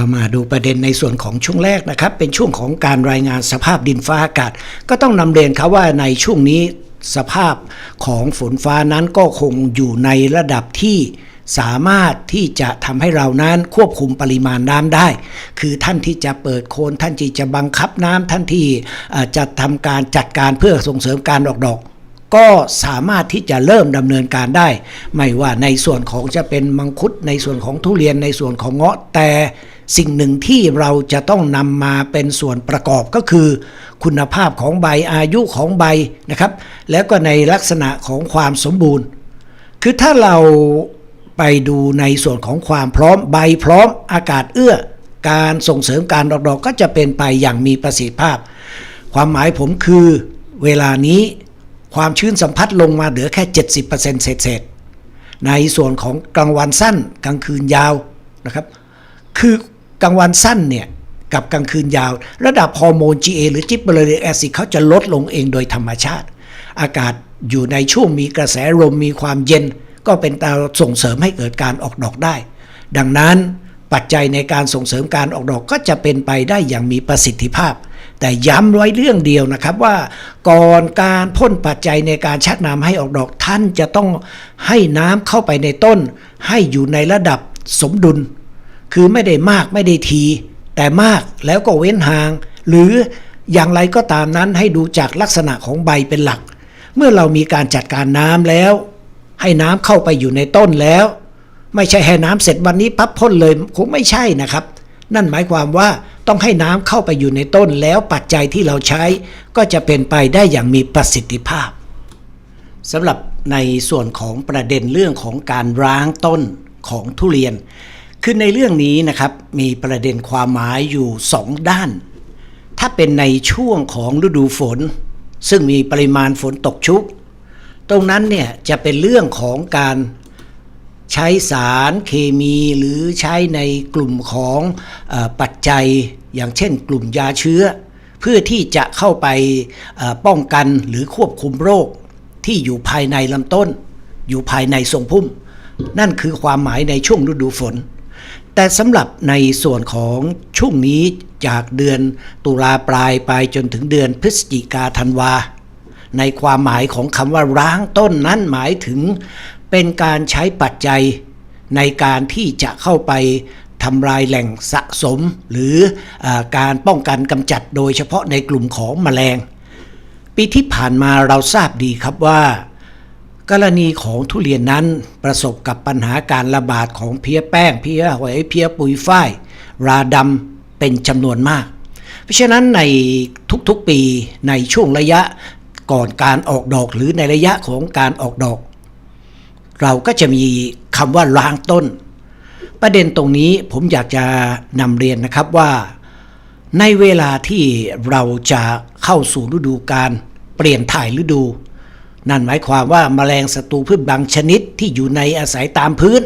เรามาดูประเด็นในส่วนของช่วงแรกนะครับ เป็นช่วงของการรายงานสภาพดินฟ้าอากาศ ก็ต้องนำเรียนครับว่าในช่วงนี้สภาพของฝนฟ้านั้นก็คงอยู่ในระดับที่สามารถที่จะทำให้เรานั้นควบคุมปริมาณน้ำได้ คือท่านที่จะเปิดโคนท่านที่จะบังคับน้ำท่านที่จะทำการจัดการเพื่อส่งเสริมการออกดอกก็สามารถที่จะเริ่มดำเนินการได้ ไม่ว่าในส่วนของจะเป็นมังคุดในส่วนของทุเรียนในส่วนของเงาะแต่ สิ่งหนึ่งที่เราจะต้องนำมาเป็นส่วนประกอบก็คือ คุณภาพของใบอายุของใบนะครับ แล้วก็ในลักษณะของความสมบูรณ์ คือถ้าเราไปดูในส่วนของความพร้อมใบพร้อมอากาศเอื้อ การส่งเสริมการออกดอกก็จะเป็นไปอย่างมีประสิทธิภาพ ความหมายผมคือเวลานี้ความชื้นสัมผัสลงมาเหลือแค่ 70%เศษๆในส่วนของกลางวันสั้นกลางคืนยาวนะครับ คือ กลางวันสั้นเนี่ยกับกลางคืนยาว ระดับฮอร์โมน GA หรือจิบเบอร์แอซิดเขาจะลดลงเองโดยธรรมชาติ อากาศอยู่ในช่วงมีกระแสลมมีความเย็น ก็เป็นตัวส่งเสริมให้เกิดการออกดอกได้ ดังนั้นปัจจัยในการส่งเสริมการออกดอกก็จะเป็นไปได้อย่างมีประสิทธิภาพ แต่ย้ำไว้เรื่องเดียวนะครับว่า ก่อนการพ่นปัจจัยในการชักน้ำให้ออกดอกท่านจะต้องให้น้ำเข้าไปในต้น ให้อยู่ในระดับสมดุล คือไม่ได้มากไม่ได้ที แต่มากแล้วก็เว้นห่าง หรืออย่างไรก็ตามนั้นให้ดูจากลักษณะของใบเป็นหลัก เมื่อเรามีการจัดการน้ำแล้ว ให้น้ำเข้าไปอยู่ในต้นแล้ว ไม่ใช่ให้น้ำเสร็จวันนี้ปั๊บพ่นเลยคงไม่ใช่นะครับ นั่นหมายความว่าต้องให้น้ำเข้าไปอยู่ในต้นแล้วปัจจัยที่เราใช้ ก็จะเป็นไปได้อย่างมีประสิทธิภาพสำหรับในส่วนของประเด็นเรื่องของการร้างต้นของทุเรียน คือในเรื่องนี้นะครับมีประเด็นความหมายอยู่สองด้าน ถ้าเป็นในช่วงของฤดูฝน ซึ่งมีปริมาณฝนตกชุก ตรงนั้นเนี่ยจะเป็นเรื่องของการใช้สารเคมีหรือใช้ในกลุ่มของอปัจจัย อย่างเช่นกลุ่มยาเชื้อ เพื่อที่จะเข้าไปป้องกันหรือควบคุมโรคที่อยู่ภายในลำต้น อยู่ภายในทรงพุ่ม นั่นคือความหมายในช่วงฤดูฝน แต่สำหรับในส่วนของช่วงนี้จากเดือนตุลาปลายไปจนถึงเดือนพฤศจิกาธันวา ในความหมายของคำว่าร้างต้นนั้นหมายถึง เป็นการใช้ปัจจัยในการที่จะเข้าไปทำลายแหล่งสะสม หรืออการป้องกันกำจัดโดยเฉพาะในกลุ่มของแมลง ปีที่ผ่านมาเราทราบดีครับว่า กรณีของทุเรียนนั้นประสบกับปัญหาการระบาดของเพี้ยแป้งเพี้ยหอยเพี้ยปุยฝ้าย ราดำเป็นจำนวนมาก เพราะฉะนั้นในทุกๆปีในช่วงระยะก่อนการออกดอกหรือในระยะของการออกดอก เราก็จะมีคำว่าล้างต้น ประเด็นตรงนี้ผมอยากจะนำเรียนนะครับว่า ในเวลาที่เราจะเข้าสู่ฤดูการเปลี่ยนถ่ายฤดู นั่นหมายความว่าแมลงศัตรูพืชบางชนิดที่อยู่ในอาศัยตามพื้น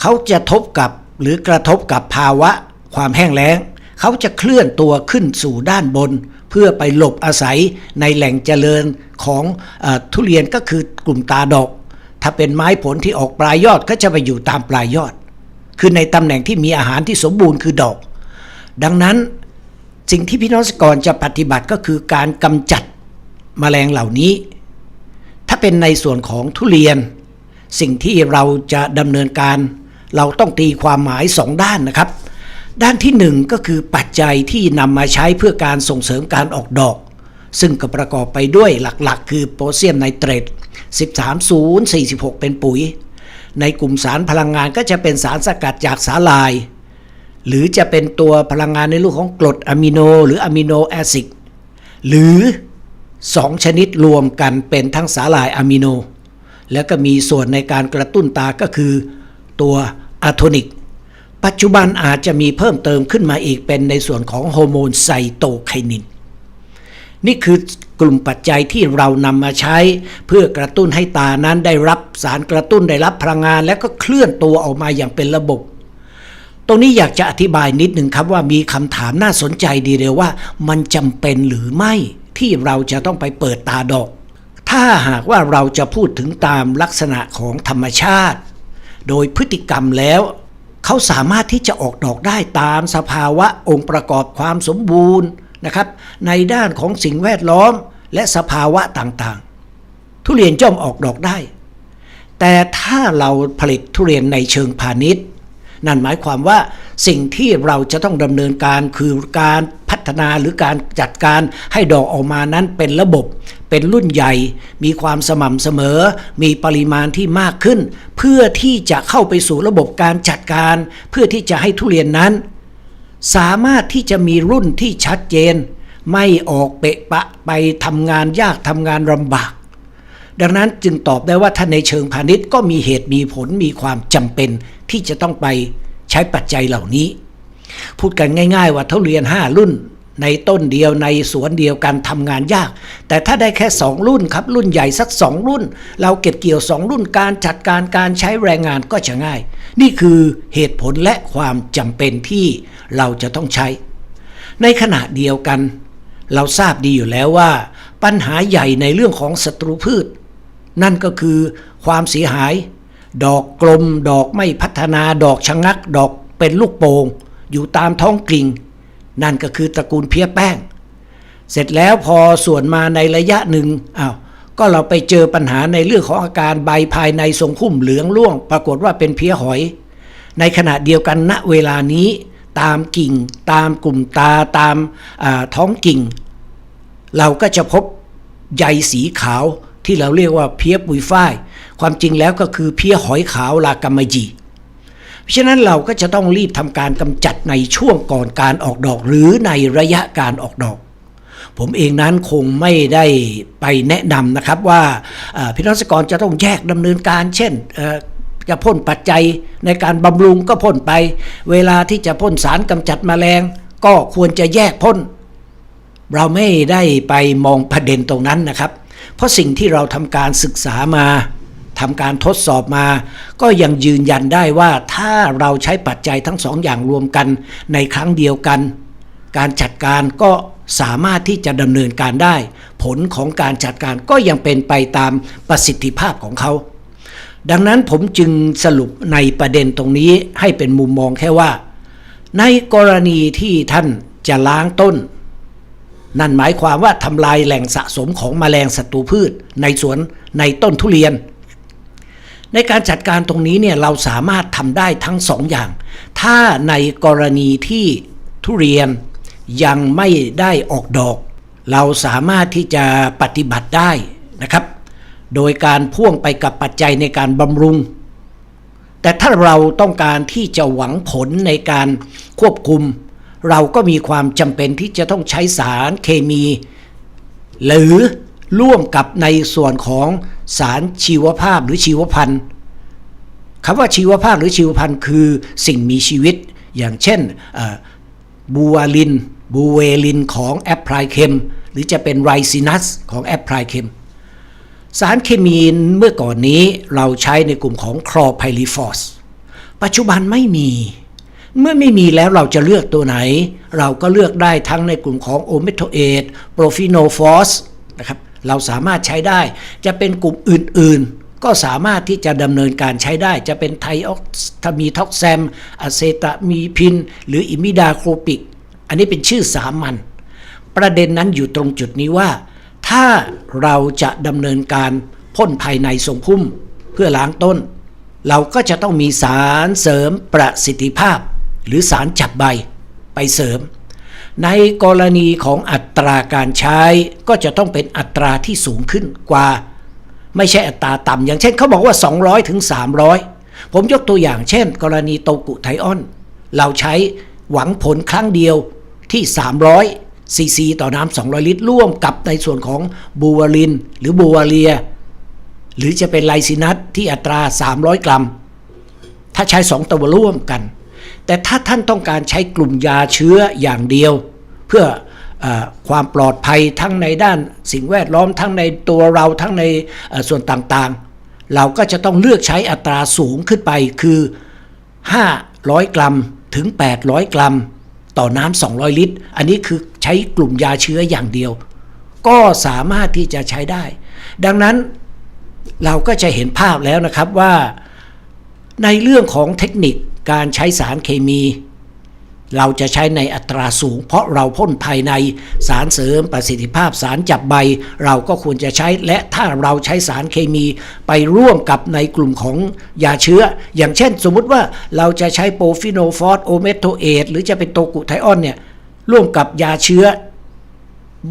เขาจะทบกับหรือกระทบกับภาวะความแห้งแล้ง เขาจะเคลื่อนตัวขึ้นสู่ด้านบน เพื่อไปหลบอาศัยในแหล่งเจริญของอทุเรียนก็คือกลุ่มตาดอก ถ้าเป็นไม้ผลที่ออกปลายยอดก็จะไปอยู่ตามปลายยอด คือในตำแหน่งที่มีอาหารที่สมบูรณ์คือดอก ดังนั้นสิ่งที่พี่น้องเกรจะปฏิบัติก็คือการกำจัดแมลงเหล่านี้ ถ้าเป็นในส่วนของทุเรียน สิ่งที่เราจะดำเนินการ เราต้องตีความหมายสองด้านนะครับ ด้านที่หนึ่งก็คือปัจจัยที่นำมาใช้เพื่อการส่งเสริมการออกดอก ซึ่งก็ประกอบไปด้วยหลักๆ คือโพแทสเซียมไนเตรต13046 เป็นปุ๋ย ในกลุ่มสารพลังงานก็จะเป็นสารสกัดจากสาลาย หรือจะเป็นตัวพลังงานในรูปของกรดอะมิโน หรืออะมิโนแอซิดหรือ 2ชนิดรวมกันเป็นทั้งสารลายอะมิโน แล้วก็มีส่วนในการกระตุ้นตาก็คือ ตัวอะโทนิก ปัจจุบันอาจจะมีเพิ่มเติมขึ้นมาอีกเป็นในส่วนของฮอร์โมนไซโตไคนิน นี่คือกลุ่มปัจจัยที่เรานำมาใช้ เพื่อกระตุ้นให้ตานั้นได้รับสารกระตุ้นได้รับพลังงาน แล้วก็เคลื่อนตัวออกมาอย่างเป็นระบบ ตรงนี้อยากจะอธิบายนิดหนึ่งครับว่ามีคำถามน่าสนใจดีเลยว่า มันจำเป็นหรือไม่ ที่เราจะต้องไปเปิดตาดอก ถ้าหากว่าเราจะพูดถึงตามลักษณะของธรรมชาติ โดยพฤติกรรมแล้ว เขาสามารถที่จะออกดอกได้ตามสภาวะองค์ประกอบความสมบูรณ์นะครับ ในด้านของสิ่งแวดล้อมและสภาวะต่างๆ ทุเรียนย่อมออกดอกได้ แต่ถ้าเราผลิตทุเรียนในเชิงพาณิชย์ นั่นหมายความว่าสิ่งที่เราจะต้องดำเนินการคือการพัฒนาหรือการจัดการให้ดอกออกมานั้นเป็นระบบ เป็นรุ่นใหญ่ มีความสม่ำเสมอ มีปริมาณที่มากขึ้น เพื่อที่จะเข้าไปสู่ระบบการจัดการ เพื่อที่จะให้ทุเรียนนั้น สามารถที่จะมีรุ่นที่ชัดเจน ไม่ออกเปะปะไปทำงานยากทำงานลำบาก ดังนั้นจึงตอบได้ว่าถ้าในเชิงพาณิชย์ก็มีเหตุมีผลมีความจำเป็น ที่จะต้องไปใช้ปัจจัยเหล่านี้ พูดกันง่าย ๆ ว่าทุเรียน 5 รุ่น ในต้นเดียวในสวนเดียวกันทำงานยาก แต่ถ้าได้แค่ 2 รุ่นครับ รุ่นใหญ่สัก 2 รุ่น เราเก็บเกี่ยว 2 รุ่นการจัดการการใช้แรงงานก็จะง่าย นี่คือเหตุผลและความจำเป็นที่เราจะต้องใช้ ในขณะเดียวกัน เราทราบดีอยู่แล้วว่าปัญหาใหญ่ในเรื่องของศัตรูพืช นั่นก็คือความเสียหาย ดอกกลม ดอกไม่พัฒนาดอกชะงัก ดอกเป็นลูกโป่งอยู่ตามท้องกลิ่ง นั่นก็คือตระกูลเพี้ยแป้ง เสร็จแล้วพอส่วนมาในระยะหนึ่งอ้าวก็เราไปเจอปัญหาในเรื่องของอาการใบภายในทรงพุ่มเหลืองร่วง ปรากฏว่าเป็นเพี้ยหอย ในขณะเดียวกันณเวลานี้ ตามกิ่ง ตามกลุ่มตาตามาท้องกิ่ง เราก็จะพบใยสีขาว ที่เราเรียกว่าเพี้ยปุยฝ้าย ความจริงแล้วก็คือเพี้ยหอยขาวลากามจีเพราะฉะนั้นเราก็จะต้องรีบทำการกำจัดในช่วงก่อนการออกดอก หรือในระยะการออกดอก ผมเองนั้นคงไม่ได้ไปแนะนำนะครับว่าพี่น้องเกษกรจะต้องแยกดำเนินการ เช่นจะพ่นปัจจัยในการบำรุงก็พ่นไป เวลาที่จะพ่นสารกำจัดแมลง ก็ควรจะแยกพ่นเราไม่ได้ไปมองประเด็นตรงนั้นนะครับ เพราะสิ่งที่เราทำการศึกษามาทำการทดสอบมา ก็ยังยืนยันได้ว่าถ้าเราใช้ปัจจัยทั้งสองอย่างรวมกันในครั้งเดียวกัน การจัดการก็สามารถที่จะดำเนินการได้ ผลของการจัดการก็ยังเป็นไปตามประสิทธิภาพของเขา ดังนั้นผมจึงสรุปในประเด็นตรงนี้ให้เป็นมุมมองแค่ว่า ในกรณีที่ท่านจะล้างต้น นั่นหมายความว่าทำลายแหล่งสะสมของแมลงศัตรูพืช ในสวนในต้นทุเรียน ในการจัดการตรงนี้เนี่ยเราสามารถทำได้ทั้งสองอย่าง ถ้าในกรณีที่ทุเรียนยังไม่ได้ออกดอก เราสามารถที่จะปฏิบัติได้นะครับ โดยการพ่วงไปกับปัจจัยในการบำรุง แต่ถ้าเราต้องการที่จะหวังผลในการควบคุม เราก็มีความจำเป็นที่จะต้องใช้สารเคมี หรือร่วมกับในส่วนของสารชีวภาพหรือชีวพันธุ์คำว่าชีวภาพหรือชีวพันธุ์คือสิ่งมีชีวิต อย่างเช่นบูวาลิน บูเวลินของแอปพลายเคมหรือจะเป็นไรซินัสของแอปพลายเคมสารเคมีเมื่อก่อนนี้เราใช้ในกลุ่มของคลอไพลิฟอสปัจจุบันไม่มี เมื่อไม่มีแล้วเราจะเลือกตัวไหน เราก็เลือกได้ทั้งในกลุ่มของโอเมโทเอตโปรฟิโนฟอสนะครับเราสามารถใช้ได้ จะเป็นกลุ่มอื่นๆ ก็สามารถที่จะดำเนินการใช้ได้ จะเป็นไทออกทามีท็อกแซมอะเซตามีพิน หรืออิมิดาโครปิก อันนี้เป็นชื่อสามัญประเด็นนั้นอยู่ตรงจุดนี้ว่า ถ้าเราจะดำเนินการพ่นภายในทรงพุ่มเพื่อล้างต้น เราก็จะต้องมีสารเสริมประสิทธิภาพ หรือสารจับใบไปเสริม ในกรณีของอัตราการใช้ก็จะต้องเป็นอัตราที่สูงขึ้นกว่า ไม่ใช่อัตราต่ำอย่างเช่นเขาบอกว่า 200ถึง300 ผมยกตัวอย่างเช่น กรณีโตกุไทออน เราใช้หวังผลครั้งเดียวที่ 300ซีซีต่อน้ำ200 ลิตร ร่วมกับในส่วนของบูวาลิน หรือบูวาเลีย หรือจะเป็นไลซินัสที่อัตรา 300 กรัม ถ้าใช้ 2 ตัวร่วมกัน แต่ถ้าท่านต้องการใช้กลุ่มยาเชื้ออย่างเดียว เพื่ออความปลอดภัยทั้งในด้านสิ่งแวดล้อมทั้งในตัวเราทั้งในส่วนต่างๆ เราก็จะต้องเลือกใช้อัตราสูงขึ้นไปคือ 500 กรัมถึง 800 กรัม ต่อน้ำ200 ลิตร อันนี้คือใช้กลุ่มยาเชื้ออย่างเดียว ก็สามารถที่จะใช้ได้ ดังนั้นเราก็จะเห็นภาพแล้วนะครับว่าในเรื่องของเทคนิค การใช้สารเคมี เราจะใช้ในอัตราสูง เพราะเราพ่นภายในสารเสริมประสิทธิภาพสารจับใบ เราก็ควรจะใช้และถ้าเราใช้สารเคมีไปร่วมกับในกลุ่มของยาเชื้อ อย่างเช่น สมมุติว่าเราจะใช้โปรฟิโนฟอสโอเมโทเอตหรือจะเป็นโตกุไทออนเนี่ยร่วมกับยาเชื้อ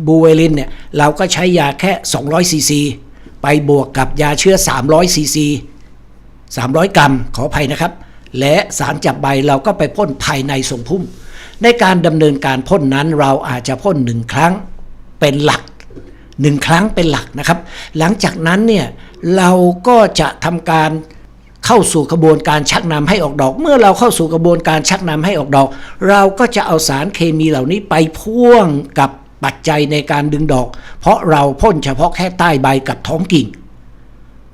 บูเวลินเนี่ยเราก็ใช้ยาแค่ 200ซีซีไปบวกกับยาเชื้อ 300ซีซี300 กรัมขออภัยนะครับ และสารจับใบเราก็ไปพ่นภายในทรงพุ่ม ในการดำเนินการพ่นนั้นเราอาจจะพ่นหนึ่งครั้งเป็นหลักหนึ่งครั้งเป็นหลักนะครับ หลังจากนั้นเนี่ยเราก็จะทำการเข้าสู่กระบวนการชักนำให้ออกดอก เมื่อเราเข้าสู่กระบวนการชักนำให้ออกดอก เราก็จะเอาสารเคมีเหล่านี้ไปพ่วงกับปัจจัยในการดึงดอก เพราะเราพ่นเฉพาะแค่ใต้ใบกับท้องกิ่ง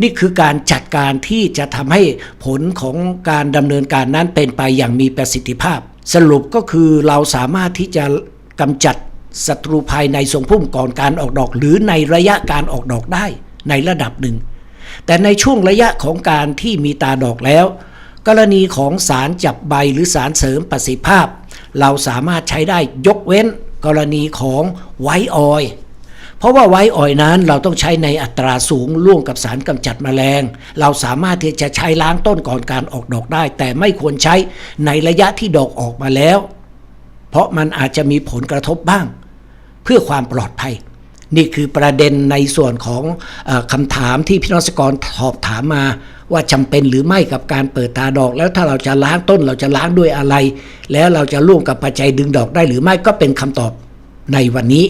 นี่คือการจัดการที่จะทำให้ผลของการดำเนินการนั้นเป็นไปอย่างมีประสิทธิภาพ สรุปก็คือเราสามารถที่จะกำจัดศัตรูภายในทรงพุ่มก่อนการออกดอก หรือในระยะการออกดอกได้ในระดับหนึ่ง แต่ในช่วงระยะของการที่มีตาดอกแล้ว กรณีของสารจับใบหรือสารเสริมประสิทธิภาพ เราสามารถใช้ได้ยกเว้นกรณีของไวท์ออย เพราะว่าไว้อ่อยนั้นเราต้องใช้ในอัตราสูงร่วมกับสารกำจัดแมลง เราสามารถที่จะใช้ล้างต้นก่อนการออกดอกได้ แต่ไม่ควรใช้ในระยะที่ดอกออกมาแล้ว เพราะมันอาจจะมีผลกระทบบ้าง เพื่อความปลอดภัย นี่คือประเด็นในส่วนของอคำถามที่พี่น้องเกรกรสอบถามมาว่าจำเป็นหรือไม่กับการเปิดตาดอก แล้วถ้าเราจะล้างต้นเราจะล้างด้วยอะไร แล้วเราจะร่วมกับปัจจัยดึงดอกได้หรือไม่ก็เป็นคำตอบในวันนี้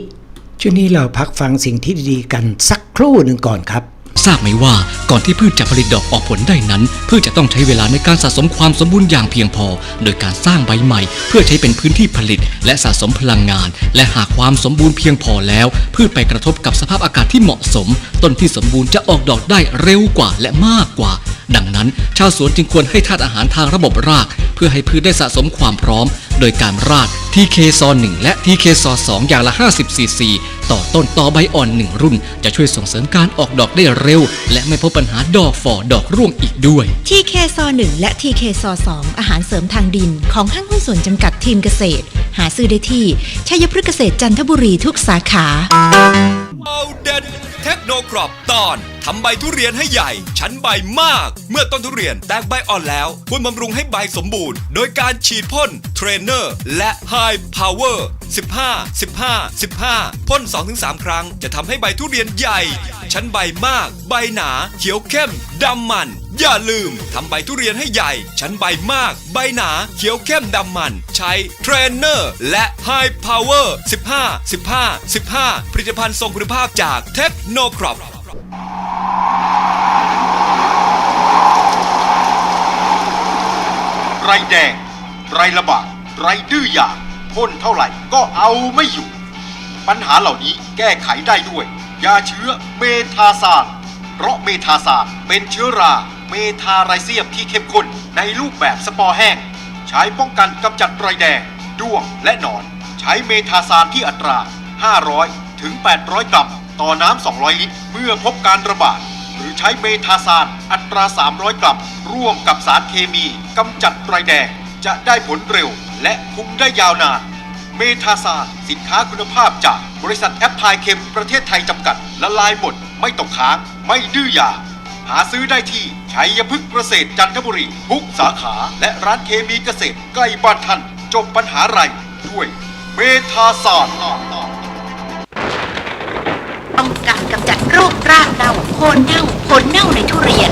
ช่วงนี้เราพักฟังสิ่งที่ดีๆกันสักครู่หนึ่งก่อนครับ ทราบไหมว่าก่อนที่พืชจะผลิตดอกออกผลได้นั้น พืชจะต้องใช้เวลาในการสะสมความสมบูรณ์อย่างเพียงพอ โดยการสร้างใบใหม่ เพื่อใช้เป็นพื้นที่ผลิต และสะสมพลังงาน และหากความสมบูรณ์เพียงพอแล้ว พืชไปกระทบกับสภาพอากาศที่เหมาะสม ต้นที่สมบูรณ์จะออกดอกได้เร็วกว่าและมากกว่า ดังนั้น ชาวสวนจึงควรให้ธาตุอาหารทางระบบราก เพื่อให้พืชได้สะสมความพร้อม โดยการราก TK ซอ1และ TK ซอ2อย่างละ 50 ซีซี ต่อต้นต่อใบอ่อน 1 รุ่น จะช่วยส่งเสริมการออกดอกได้เร็ว และไม่พบปัญหาดอกฝ่อดอกร่วงอีกด้วย TK ซอ1และ TK ซอ2อาหารเสริมทางดิน ของห้างหุ้นส่วนจำกัดทีมเกษตร หาซื้อได้ที่ชัยพฤกษ์เกษตรจันทบุรีทุกสาขาเอาเด็ดเทคโนครอปตอนทำใบทุเรียนให้ใหญ่ ชั้นใบมาก เมื่อต้นทุเรียนแตกใบอ่อนแล้ว ควรบำรุงให้ใบสมบูรณ์ โดยการฉีดพ่นเทรนเนอร์และ High Power 15 15 15 พ่น 2-3 ครั้งจะทำให้ใบทุเรียนใหญ่ ชั้นใบมาก ใบหนา เขียวเข้มดำมัน อย่าลืมทำใบทุเรียนให้ใหญ่ ชั้นใบมาก ใบหนา เขียวเข้มดำมัน ใช้เทรนเนอร์และ High Power 15 15 15 ผลิตภัณฑ์ทรงคุณภาพจากเทคโนครอปไรแดง ไรระบาด ไรดื้อยาพ่นเท่าไหร่ก็เอาไม่อยู่ ปัญหาเหล่านี้แก้ไขได้ด้วย ยาเชื้อเมทาซานเพราะเมทาซานเป็นเชื้อราเมทาไรเซียมที่เข้มข้นในรูปแบบสปอร์แห้ง ใช้ป้องกันกำจัดไรแดง ด้วงและหนอน ใช้เมทาซานที่อัตรา 500 ถึง 800 กรัม ต่อน้ำ 200 ลิตร เมื่อพบการระบาด หรือใช้เมทาซานอัตรา 300 กรัม ร่วมกับสารเคมีกำจัดไรแดง จะได้ผลเร็ว และคุ้มได้ยาวนาน เมทาซาสินค้าคุณภาพจากบริษัทแอปพลายเคมประเทศไทยจำกัด ละลายหมด ไม่ตกค้าง ไม่ดื้อยา หาซื้อได้ที่ชัยพฤกษ์เกษตรจันทบุรี ทุกสาขาและร้านเคมีเกษตรใกล้บ้านท่าน จบปัญหาไรด้วยเมทาซานต้องการกำจัดโรครากเน่าโคนเน่าผลเน่าในทุเรียน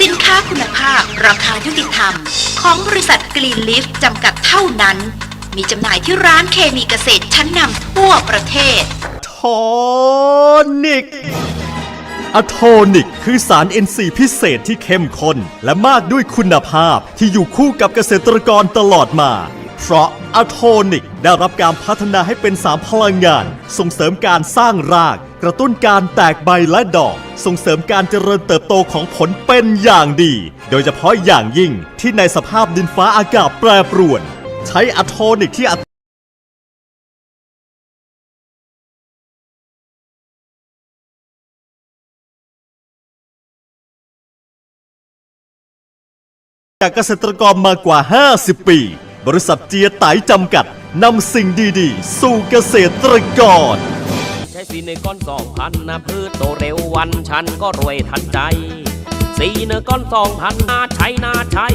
สินค้าคุณภาพราคายุติธรรม ของบริษัทกรีนลิฟจำกัดเท่านั้น มีจำหน่ายที่ร้านเคมีเกษตรชั้นนำทั่วประเทศโทนิก อะโทนิก คือสาร NC พิเศษที่เข้มข้นและมากด้วยคุณภาพที่อยู่คู่กับเกษตรกรตลอดมา เพราะอะโทนิกได้รับการพัฒนาให้เป็นสามพลังงาน ส่งเสริมการสร้างราก กระตุ้นการแตกใบและดอก ส่งเสริมการเจริญเติบโตของผลเป็นอย่างดี โดยเฉพาะอย่างยิ่งที่ในสภาพดินฟ้าอากาศแปรปรวน ใช้อะโทนิกที่อัจากเกษตรกรมากว่า 50 ปี บริษัทเจียไตจำกัดนำสิ่งดีๆ สู่เกษตรกร ใช้สีในก้อนสองพันนะพืชโตเร็ววันฉันก็รวยทันใจ สีเนก้อนสองพันน่าใช้น่าใช้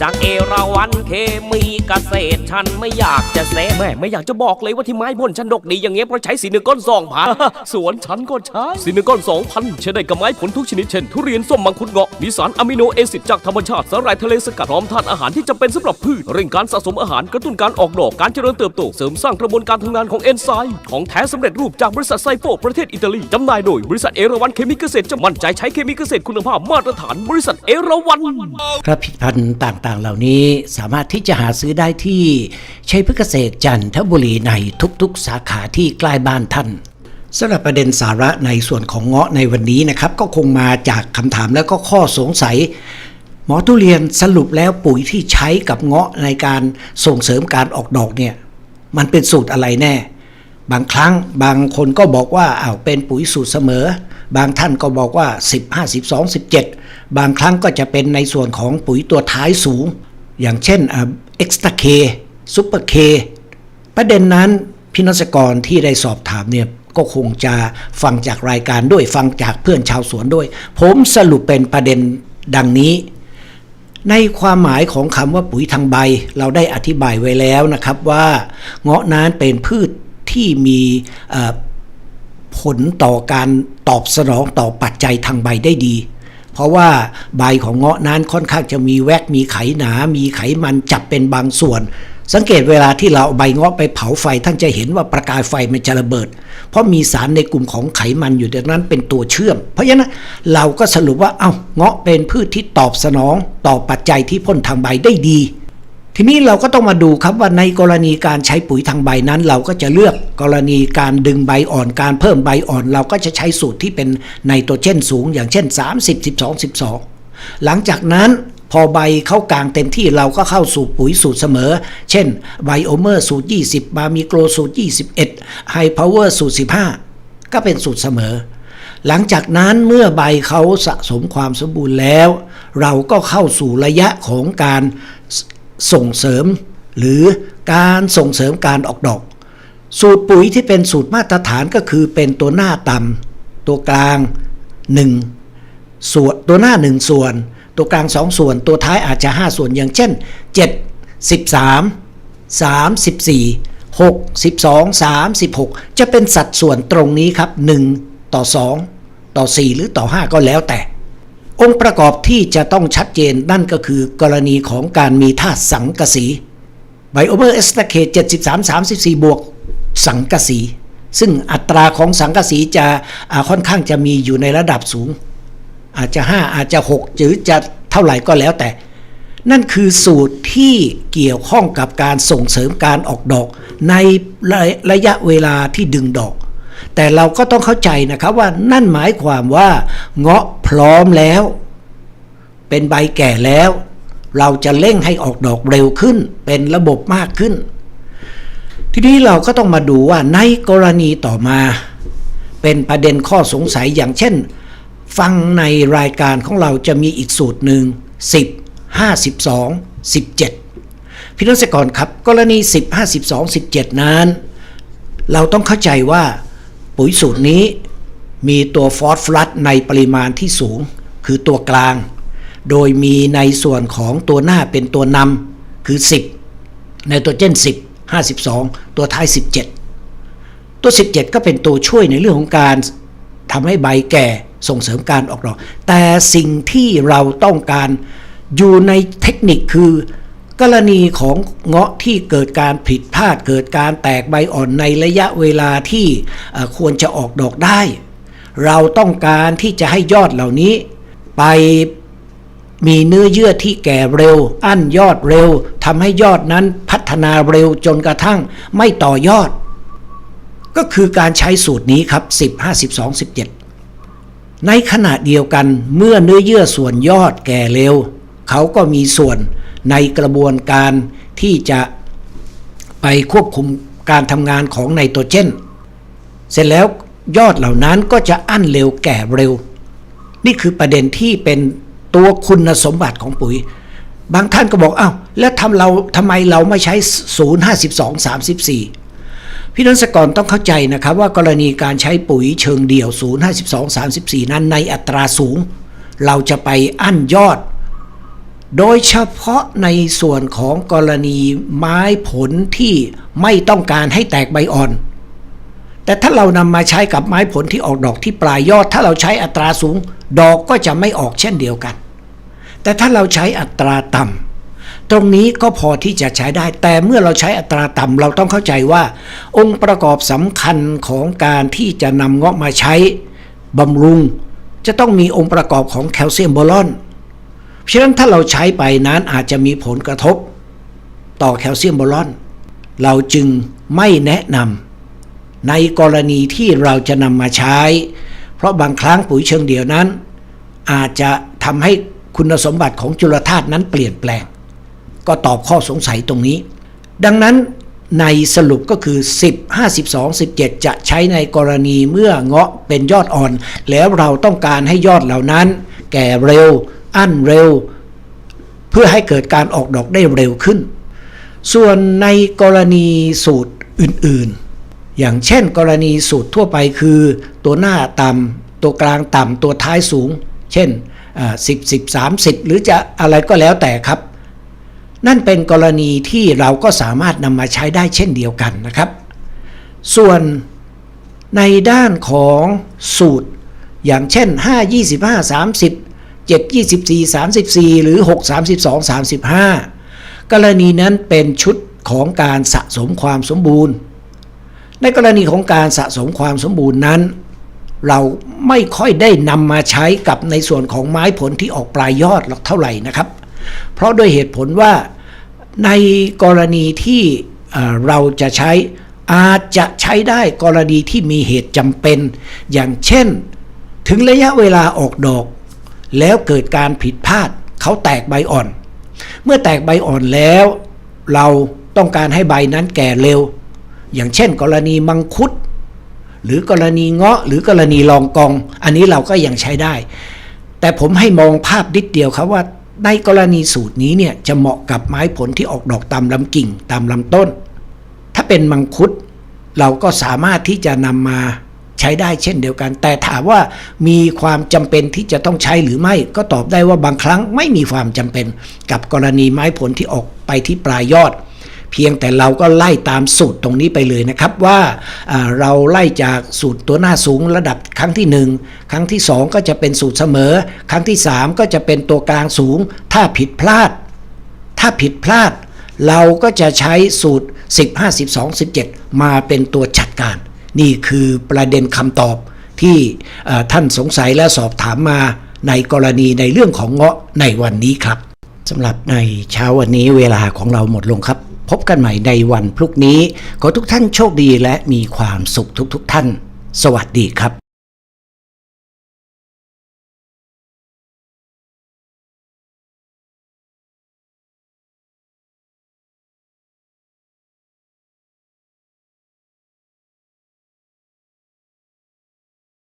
จากเอราวันเคมีเกษตรฉันไม่อยากจะเซแม่ไม่อยากจะบอกเลยว่าที่ไม้พ่นฉันดกดีอย่างเงี้ยเพราะใช้สีเนก้อนสองพันสวนฉันก็ใช้สีเนก้อนสองพันใช้ได้กับไม้ผลทุกชนิดเช่นทุเรียนส้มมังคุดเงาะมีสารอะมิโนแอซิดจากธรรมชาติสาหร่ายทะเลสกัดพร้อมธาตุอาหารที่จำเป็นสำหรับพืชเร่งการสะสมอาหารกระตุ้นการออกดอกการเจริญเติบโตเสริมสร้างกระบวนการทำงานของเอนไซม์ของแท้สำเร็จรูปจากบริษัทไซโฟประเทศอิตาลีจำหน่ายโดยบริษัทเอราวันเคมีเกษตรจะมั่นใจใช้เคมีเกษตรคุณภาพมาตรฐานบริษัทเอราวันครับผลิตภัณฑ์ต่างๆ เหล่านี้สามารถที่จะหาซื้อได้ที่ชัยพฤกษ์เกษตรจันทบุรีในทุกๆ สาขาที่ใกล้บ้านท่านสำหรับประเด็นสาระในส่วนของเงาะในวันนี้นะครับ ก็คงมาจากคำถามแล้วก็ข้อสงสัย หมอทุเรียนสรุปแล้วปุ๋ยที่ใช้กับเงาะในการส่งเสริมการออกดอกเนี่ยมันเป็นสูตรอะไรแน่ บางครั้งบางคนก็บอกว่าอ้าวเป็นปุ๋ยสูตรเสมอ บางท่านก็บอกว่า 10 52 17 บางครั้งก็จะเป็นในส่วนของปุ๋ยตัวท้ายสูง อย่างเช่นเอ็กซ์ต k เคซูเปอร์เคประเด็นนั้นพินักกรที่ได้สอบถามเนี่ยก็คงจะฟังจากรายการด้วยฟังจากเพื่อนชาวสวนด้วย ผมสรุปเป็นประเด็นดังนี้ ในความหมายของคำว่าปุ๋ยทางใบ เราได้อธิบายไว้แล้วนะครับว่าเงาะนั้นเป็นพืชที่มีผลต่อการตอบสนองต่อปัจจัยทางใบได้ดี เพราะว่าใบของเงาะนั้นค่อนข้างจะมีแวกมีไขหนา มีไขมันจับเป็นบางส่วน สังเกตเวลาที่เราใบเงาะไปเผาไฟท่านจะเห็นว่าประกายไฟมันจะระเบิด เพราะมีสารในกลุ่มของไขมันอยู่ดังนั้นเป็นตัวเชื่อม เพราะฉะนั้นเราก็สรุปว่าเอา้าเงาะเป็นพืชที่ตอบสนองต่อปัจจัยที่พ่นทางใบได้ดี ทีนี้เราก็ต้องมาดูครับว่าในกรณีการใช้ปุ๋ยทางใบนั้น เราก็จะเลือกกรณีการดึงใบอ่อนการเพิ่มใบอ่อน เราก็จะใช้สูตรที่เป็นไนโตรเจนสูง อย่างเช่น 30 12 12 หลังจากนั้นพอใบเข้ากลางเต็มที่เราก็เข้าสู่ปุ๋ยสูตรเสมอ เช่นไบโอเมอร์สูตร 20 บามีโกรสูตร 21 ไฮพาวเวอร์สูตร 15 ก็เป็นสูตรเสมอ หลังจากนั้นเมื่อใบเขาสะสมความสมบูรณ์แล้ว เราก็เข้าสู่ระยะของการ ส่งเสริม หรือการส่งเสริมการออกดอก สูตรปุ๋ยที่เป็นสูตรมาตรฐานก็คือเป็นตัวหน้าต่ำตัวกลาง 1 ส่วนตัวหน้า 1 ส่วน ตัวกลาง 2 ส่วน ตัวท้ายอาจจะ 5 ส่วนอย่างเช่น 7 13 34 6 12 36 จะเป็นสัดส่วนตรงนี้ครับ 1 ต่อ 2 ต่อ 4 หรือต่อ 5 ก็แล้วแต่ องค์ประกอบที่จะต้องชัดเจนนั่นก็คือกรณีของการมีธาตุสังกะสีไบโอเมอร์เอสตาเค73 34 บวกสังกะสี ซึ่งอัตราของสังกะสีจะค่อนข้างจะมีอยู่ในระดับสูง อาจจะ 5 อาจจะ 6 หรือจะเท่าไหร่ก็แล้วแต่ นั่นคือสูตรที่เกี่ยวข้องกับการส่งเสริมการออกดอก ในระระยะเวลาที่ดึงดอก แต่เราก็ต้องเข้าใจนะครับว่านั่นหมายความว่า เงาะพร้อมแล้ว เป็นใบแก่แล้ว เราจะเร่งให้ออกดอกเร็วขึ้น เป็นระบบมากขึ้น ทีนี้เราก็ต้องมาดูว่าในกรณีต่อมา เป็นประเด็นข้อสงสัยอย่างเช่น ฟังในรายการของเราจะมีอีกสูตรหนึ่ง10 52 17 พี่น้องเกษตรกรครับ กรณี 10 52 17 นั้น เราต้องเข้าใจว่า ปุ๋ยสูตรนี้มีตัวฟอสฟอรัสในปริมาณที่สูง คือตัวกลาง โดยมีในส่วนของตัวหน้าเป็นตัวนำคือ 10 ในตัวเจน 10 52 ตัวท้าย 17 ตัว 17 ก็เป็นตัวช่วยในเรื่องของการทำให้ใบแก่ส่งเสริมการออกดอก แต่สิ่งที่เราต้องการอยู่ในเทคนิคคือ กรณีของเงาะที่เกิดการผิดพลาดเกิดการแตกใบอ่อนในระยะเวลาที่ควรจะออกดอกได้ เราต้องการที่จะให้ยอดเหล่านี้ ไปมีเนื้อเยื่อที่แก่เร็ว อั้นยอดเร็วทำให้ยอดนั้นพัฒนาเร็วจนกระทั่งไม่ต่อยอด ก็คือการใช้สูตรนี้ครับ 10 52 17 ในขณะเดียวกันเมื่อเนื้อเยื่อส่วนยอดแก่เร็ว เขาก็มีส่วน ในกระบวนการที่จะไปควบคุมการทำงานของไนโตรเจน เสร็จแล้วยอดเหล่านั้นก็จะอั้นเร็วแก่เร็ว นี่คือประเด็นที่เป็นตัวคุณสมบัติของปุ๋ย บางท่านก็บอกอ้าวแล้วทำเราทำไมเราไม่ใช้ 0 52 34 พี่น้องสกรต้องเข้าใจนะครับว่ากรณีการใช้ปุ๋ยเชิงเดี่ยว 0 52 34 นั้นในอัตราสูง เราจะไปอั้นยอด โดยเฉพาะในส่วนของกรณีไม้ผลที่ไม่ต้องการให้แตกใบอ่อน แต่ถ้าเรานำมาใช้กับไม้ผลที่ออกดอกที่ปลายยอด ถ้าเราใช้อัตราสูง ดอกก็จะไม่ออกเช่นเดียวกัน แต่ถ้าเราใช้อัตราต่ำตรงนี้ก็พอที่จะใช้ได้ แต่เมื่อเราใช้อัตราต่ำเราต้องเข้าใจว่า องค์ประกอบสำคัญของการที่จะนำเงาะมาใช้บำรุง จะต้องมีองค์ประกอบของแคลเซียมโบรอน เพราะฉะนั้นถ้าเราใช้ไปนั้นอาจจะมีผลกระทบต่อแคลเซียมโบรอน เราจึงไม่แนะนำในกรณีที่เราจะนำมาใช้ เพราะบางครั้งปุ๋ยเชิงเดียวนั้น อาจจะทำให้คุณสมบัติของจุลธาตุนั้นเปลี่ยนแปลง ก็ตอบข้อสงสัยตรงนี้ ดังนั้นในสรุปก็คือ 10 52 17 จะใช้ในกรณีเมื่อเงาะเป็นยอดอ่อน แล้วเราต้องการให้ยอดเหล่านั้น แก่เร็ว อั้นเร็ว เพื่อให้เกิดการออกดอกได้เร็วขึ้น ส่วนในกรณีสูตรอื่นๆ อย่างเช่น กรณีสูตรทั่วไปคือ ตัวหน้าต่ำตัวกลางต่ำตัวท้ายสูง เช่นสิบสิบสามสิบหรือจะอะไรก็แล้วแต่ครับ นั่นเป็นกรณีที่เราก็สามารถนำมาใช้ได้เช่นเดียวกันนะครับ ส่วนในด้านของสูตร อย่างเช่น 5 25 30 7 24 34 หรือ 6 32 35 กรณีนั้นเป็นชุดของการสะสมความสมบูรณ์ ในกรณีของการสะสมความสมบูรณ์นั้น เราไม่ค่อยได้นำมาใช้กับในส่วนของไม้ผลที่ออกปลายยอดหรอกเท่าไหร่นะครับ เพราะด้วยเหตุผลว่าในกรณีที่เอ่อเราจะใช้อาจจะใช้ได้กรณีที่มีเหตุจำเป็น อย่างเช่น ถึงระยะเวลาออกดอก แล้วเกิดการผิดพลาดเขาแตกใบอ่อน เมื่อแตกใบอ่อนแล้ว เราต้องการให้ใบนั้นแก่เร็ว อย่างเช่น กรณีมังคุด หรือกรณีเงาะหรือกรณีลองกอง อันนี้เราก็ยังใช้ได้ แต่ผมให้มองภาพนิดเดียวครับว่าในกรณีสูตรนี้เนี่ยจะเหมาะกับไม้ผลที่ออกดอกตามลำกิ่งตามลำต้น ถ้าเป็นมังคุดเราก็สามารถที่จะนำมา ใช้ได้เช่นเดียวกัน แต่ถามว่ามีความจำเป็นที่จะต้องใช้หรือไม่ก็ตอบได้ว่าบางครั้งไม่มีความจำเป็น กับกรณีไม้ผลที่ออกไปที่ปลายยอด เพียงแต่เราก็ไล่ตามสูตรตรงนี้ไปเลยนะครับว่าอ่าเราไล่จากสูตรตัวหน้าสูงระดับครั้งที่ 1 ครั้งที่ 2 ก็จะเป็นสูตรเสมอ ครั้งที่ 3 ก็จะเป็นตัวกลางสูง ถ้าผิดพลาด ถ้าผิดพลาด เราก็จะใช้สูตร 10 52 17 มาเป็นตัวจัดการ นี่คือประเด็นคำตอบที่ท่านสงสัยและสอบถามมาในกรณีในเรื่องของเงาะในวันนี้ครับสำหรับในเช้าวันนี้เวลาของเราหมดลงครับ พบกันใหม่ในวันพรุ่งนี้ ขอทุกท่านโชคดีและมีความสุขทุกๆทท่าน สวัสดีครับ